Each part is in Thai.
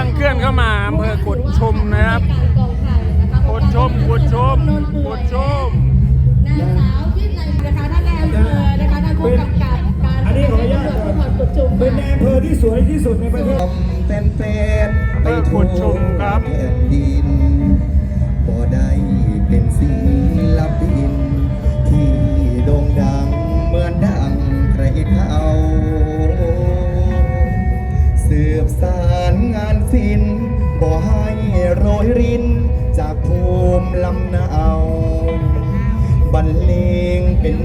ลังเคลื่อนเข้ามาอำเภอกุดชุมนะครับการกองไทยนะคะกุดชุมกุดชุมกุดชุมนางสาววิไลนะคะท่านนายอำเภอนะคะท่านผู้กำกับการอันนี้ขออนุญาตตำรวจภูธรกุดชุมเป็นในอำเภอที่สวยที่สุดในประเทศเป็นเป็นไปเออคุณชมครับแผ่นดินบ่ได้เป็นศิลปินที่โด่งดังเหมือนดังใครเขาสื บสารงานศิลป์บ่ให้โรยริน จากภูมิลำเนาบรรเลงเป็น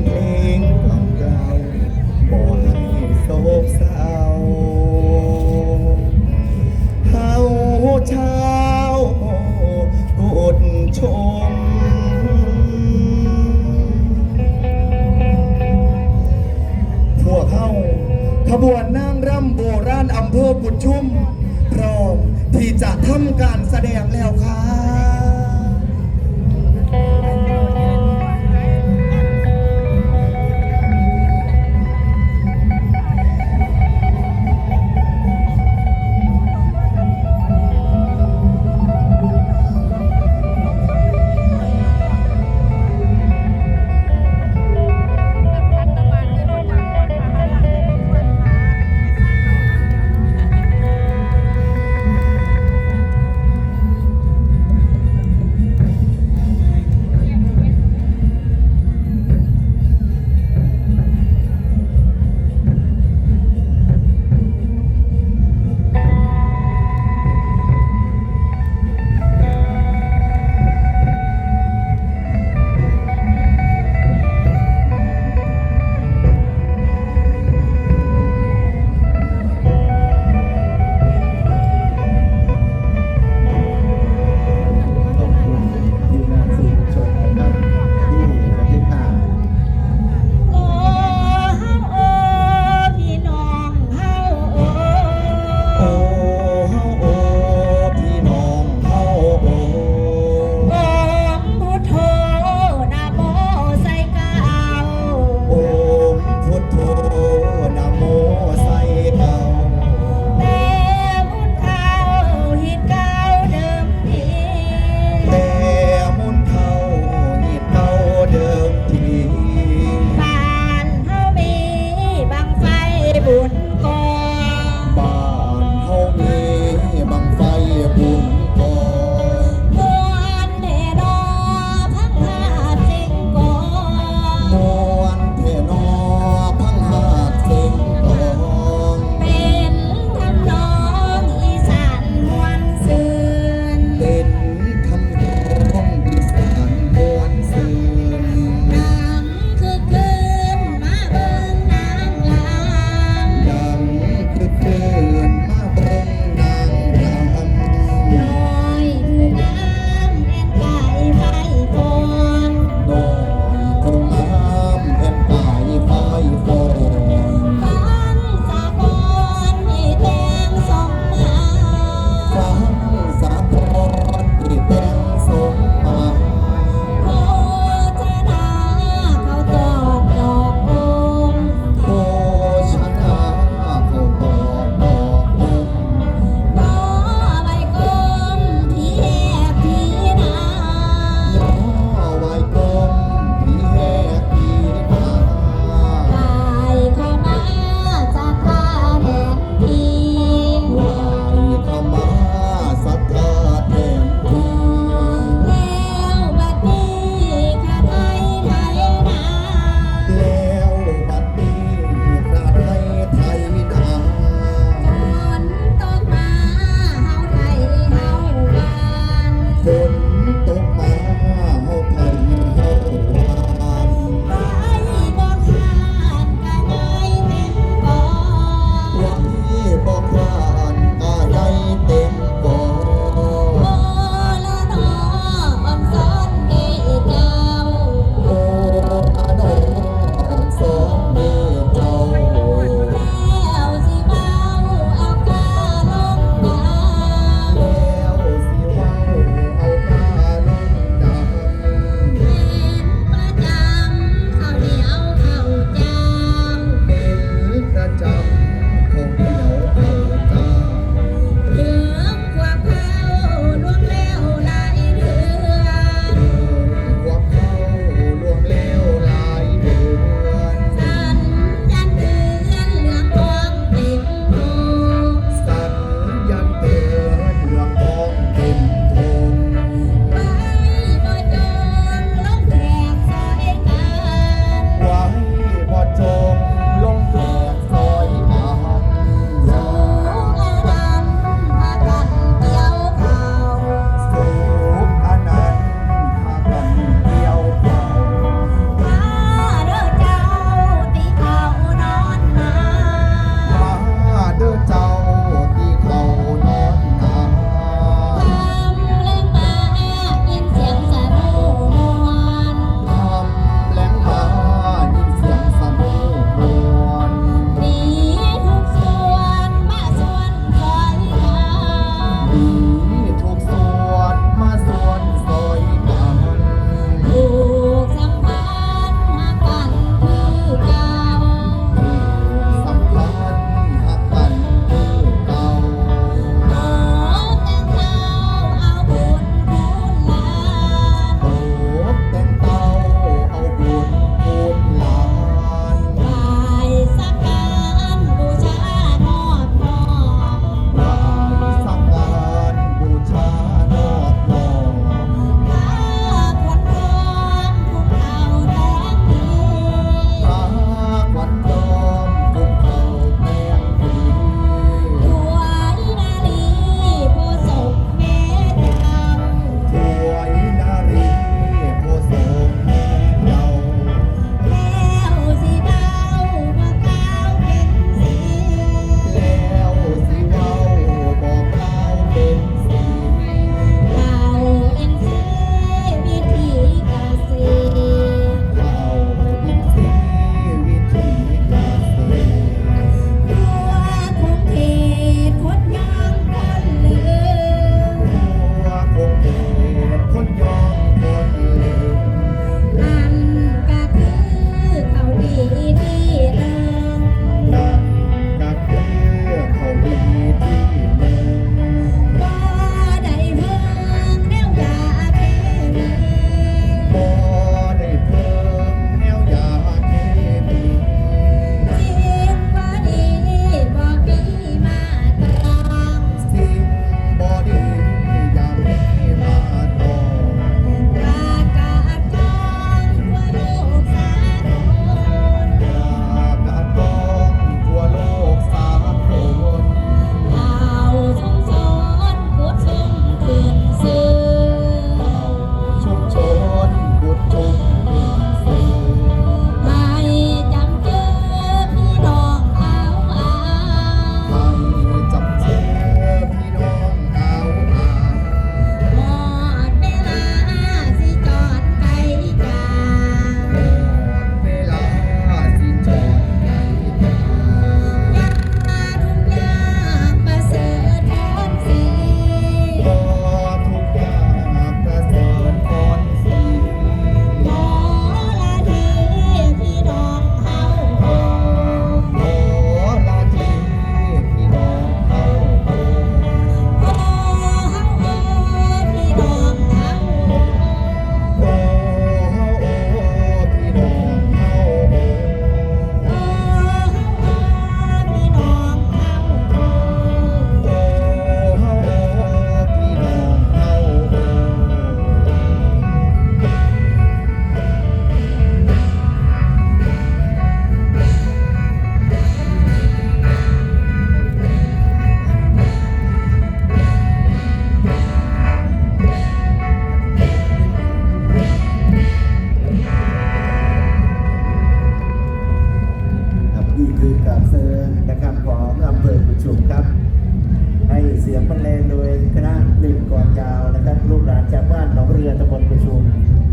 ยาวนะครับลูกหลานชาวบ้านหนองเรือตำบลประชุม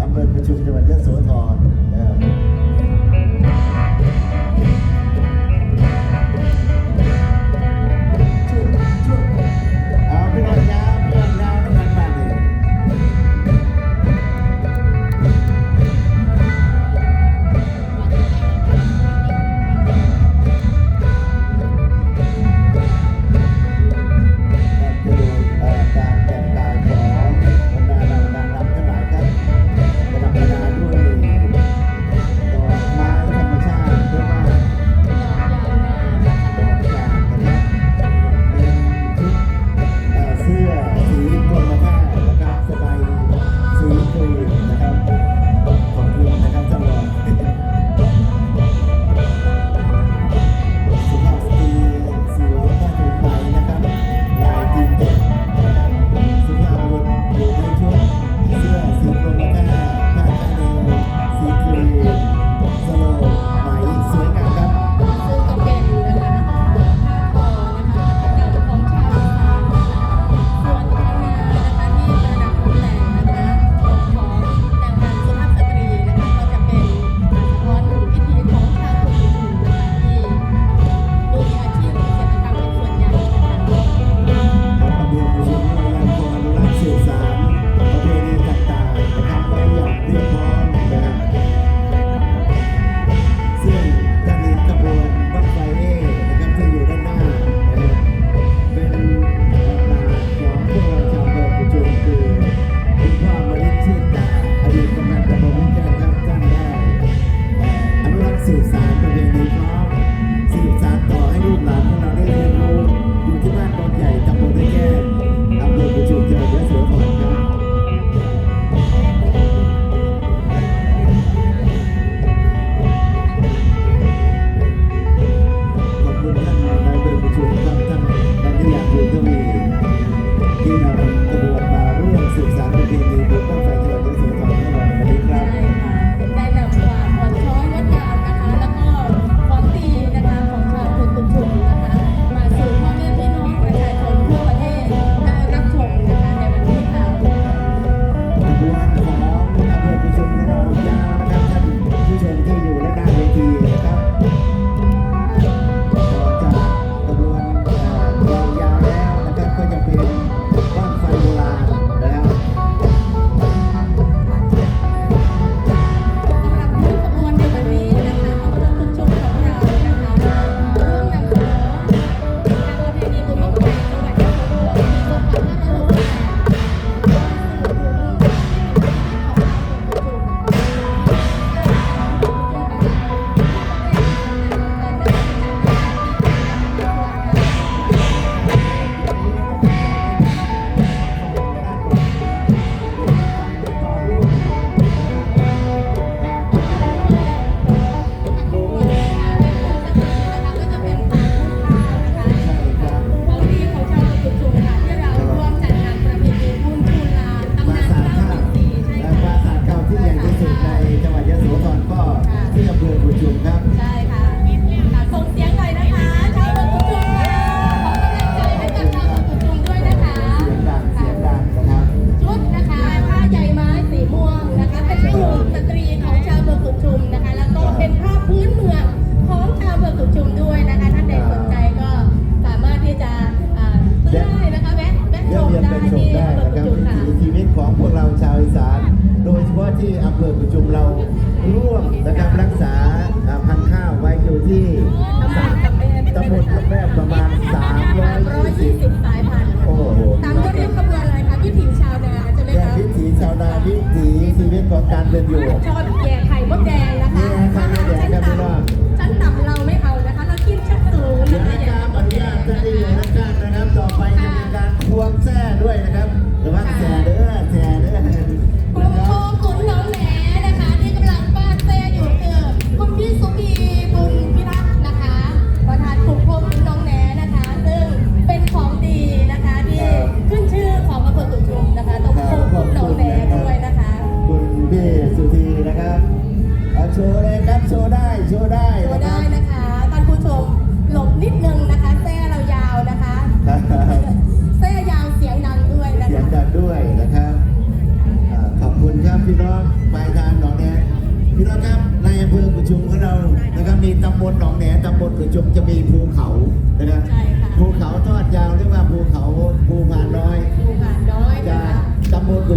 อำเภอประชุมจังหวัดยะโสธร การเป็นอยู่ ชอบแก่ไข่มดแดง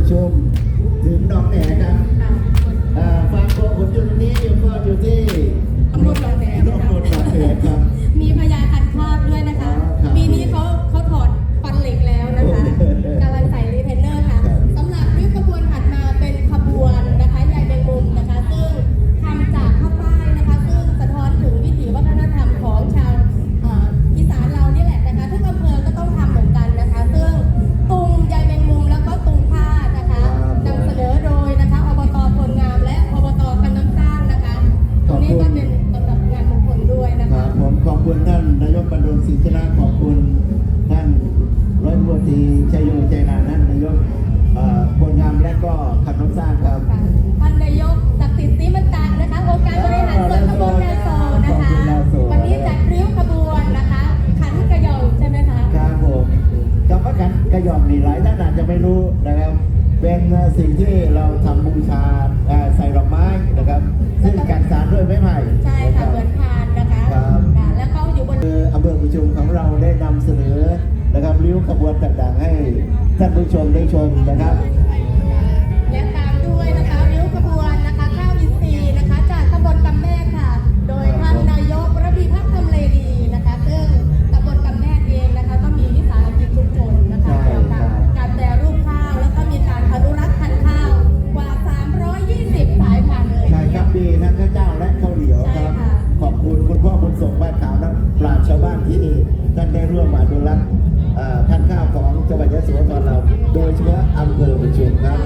就 ไม้ไผ่ใช่ค่ะเหมือนพานนะคะแล้วก็อยู่บนอำเภอประชุมของเราได้นำเสนอนะครับริ้วขบวนต่างๆ ให้ท่านผู้ชมได้ชมนะครับและตามด้วยนะคะริ้วขบวนนะคะข้าวอินทรีนะคะจากตำบลกำแม่ค่ะ โดยท่านนายกระพีพัฒน์ทำเลดีนะคะซึ่งตำบลกำแม่เองนะคะก็มีวิสาหกิจชุมชนนะคะเกี่ยวกับการแปรรูปข้าวแล้วก็มีการอนุรักษ์พันธุ์ข้าวกว่า 320 สายพันธุ์เลยใช่คดีนะกรจา ทรงบ้านขาวนักปราชชาวบ้านที่ท่านได้ร่วมมอดุรักท่านข้าวของจังหวัดยะโสธรเรา โดยเฉพาะอำเภอบุญชุมครับ